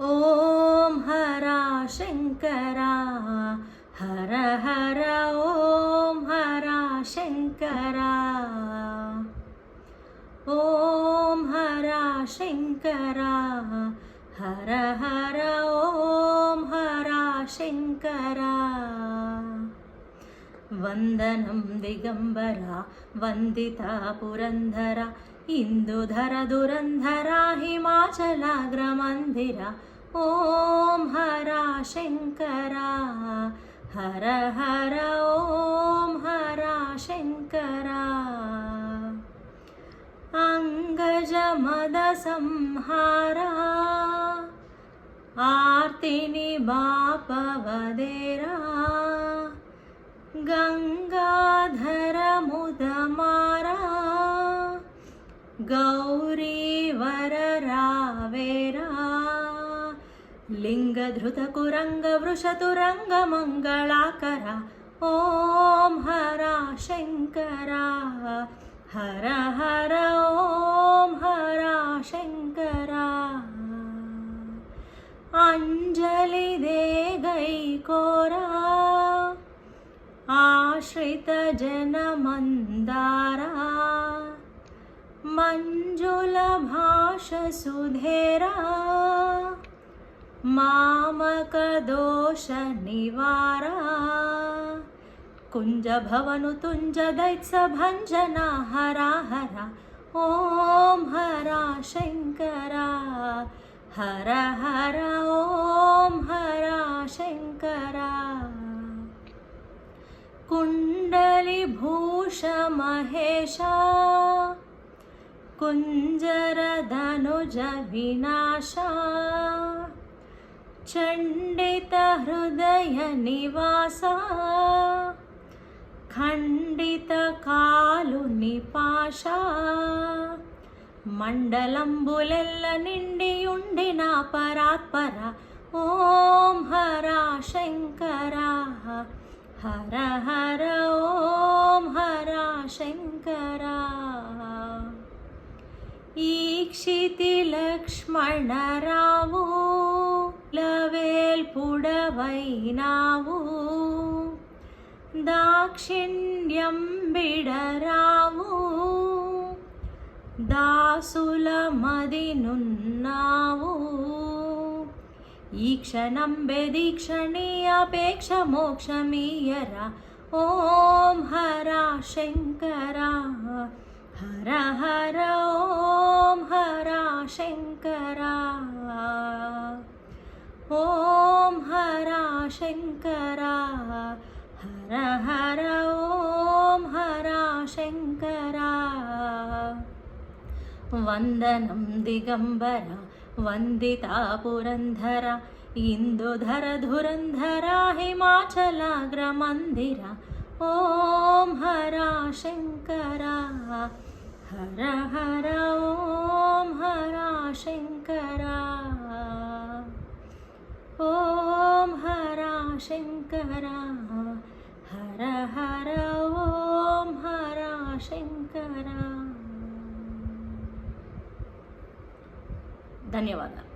ॐ हरा शङ्करा हर हर ॐ हरा शङ्करा। ॐ हरा शङ्करा हर हर ॐ हरा शङ्करा। वन्दनं दिगम्बरा वन्दिता पुरन्धरा इन्दुधर दुरन्धरा हिमाचलाग्रमन्दिरा ॐ हरा शङ्करा हर हर ॐ हरा शङ्करा। अङ्गजमदसंहारा आर्तिनिवापवदेरा गङ्गाधरमुदमारा गौरीवररावेरा लिङ्गधृतकुरङ्गवृषतुरङ्गमङ्गलाकरा ॐ हरा शङ्करा हर हर ॐ हरा शङ्करा। अञ्जलिदे गैकोरा आश्रितजनमन्दारा मञ्जुलभाषसुधेरा मामकदोषनिवारा। कुञ्जभवनुतुञ्जदैत्सभञ्जना हरा हरा ॐ हरा शङ्करा। हर हर ॐ हरा शङ्करा। कुण्डलिभूषमहेशा। कुञ्जरधनुजविनाशा चण्डितहृदयनिवास खण्डितकालुनिपाशा मण्डलम्बुलेल्ल निण्डियुण्डिना परात्परा ॐ हरा शङ्करा हर हर ॐ हरा शङ्करा ईक्षितिलक्ष्मणरावो లవేల్పుడవైనావు దాక్షిణ్యం బిడరావు. దాసుల మదినున్నావు ఈ క్షణం బెదీక్షణి అపేక్ష మోక్షమీయరా. ఓం హర శంకరా. హర హర ఓం హర శంకర. శంకరా హర హర ఓం హర శంకరా. వందనం దిగంబర వందితా పురంధర ఇందుధర ధురంధర హిమాచలాగ్ర మందిర ఓం హర శంకరా హర హర ఓం శంకర హర హర ఓం హర శంకర ధన్యవాదాలు.